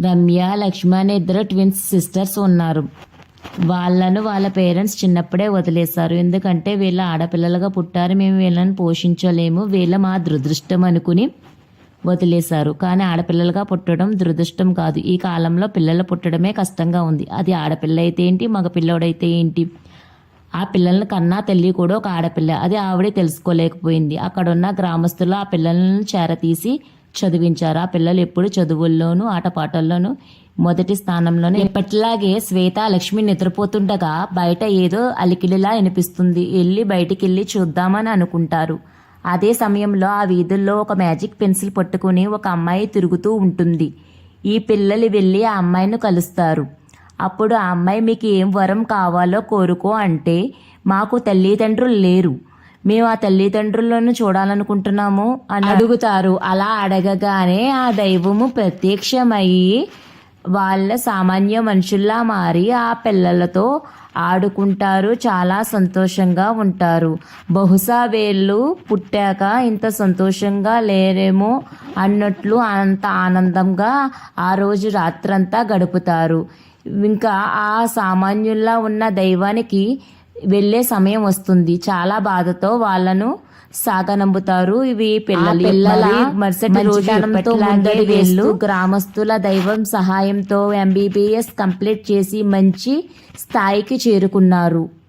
రమ్య లక్ష్మి అనే ఇద్దరు twins sisters ఉన్నారు. వాళ్ళను వాళ్ళ పేరెంట్స్ చిన్నప్పుడే వదిలేశారు. ఎందుకంటే వీళ్ళ ఆడపిల్లలుగా పుట్టారు మేము వీళ్ళని పోషించలేము వీళ్ళ మా దురదృష్టం అనుకుని వదిలేశారు. కానీ ఆడపిల్లలుగా పుట్టడం దురదృష్టం కాదు. ఈ కాలంలో పిల్లలు పుట్టడమే కష్టంగా ఉంది. అది ఆడపిల్ల అయితే ఏంటి మగ పిల్లోడైతే ఏంటి? ఆ పిల్లల్ని కన్నా తల్లి కూడా ఒక ఆడపిల్ల. అది ఆవిడే తెలుసుకోలేకపోయింది. అక్కడున్న గ్రామస్తులు ఆ పిల్లలను చేరతీసి చదివించారు? ఆ పిల్లలు ఎప్పుడు చదువుల్లోనూ ఆటపాటల్లోనూ మొదటి స్థానంలోనే ఎప్పటిలాగే శ్వేత లక్ష్మి నిద్రపోతుండగా బయట ఏదో అలికిలిలా వినిపిస్తుంది. వెళ్ళి బయటికి వెళ్ళి చూద్దామని అనుకుంటారు. అదే సమయంలో ఆ వీధుల్లో ఒక మ్యాజిక్ పెన్సిల్ పట్టుకుని ఒక అమ్మాయి తిరుగుతూ ఉంటుంది. ఈ పిల్లలు వెళ్ళి ఆ అమ్మాయిని కలుస్తారు. అప్పుడు ఆ అమ్మాయి మీకు ఏం వరం కావాలో కోరుకో అంటే మాకు తల్లిదండ్రులు లేరు. మేము ఆ తల్లిదండ్రులను చూడాలనుకుంటున్నాము అని అడుగుతారు. అలా అడగగానే ఆ దైవము ప్రత్యక్షమయ్యి వాళ్ళ సామాన్య మనుషుల్లా మారి ఆ పిల్లలతో ఆడుకుంటారు. చాలా సంతోషంగా ఉంటారు. బహుశా వీళ్ళు పుట్టాక ఇంత సంతోషంగా లేరేమో అన్నట్లు అంత ఆనందంగా ఆ రోజు రాత్రంతా గడుపుతారు. ఇంకా ఆ సామాన్యుల్లా ఉన్న దైవానికి వెళ్ళే సమయం వస్తుంది. చాలా బాధతో వాళ్ళను సాగనంబుతారు ఇవి పిల్లలు పిల్లల మరుసటి రోజు గ్రామస్తుల దైవం సహాయంతో ఎంబీబీఎస్ కంప్లీట్ చేసి మంచి స్థాయికి చేరుకున్నారు.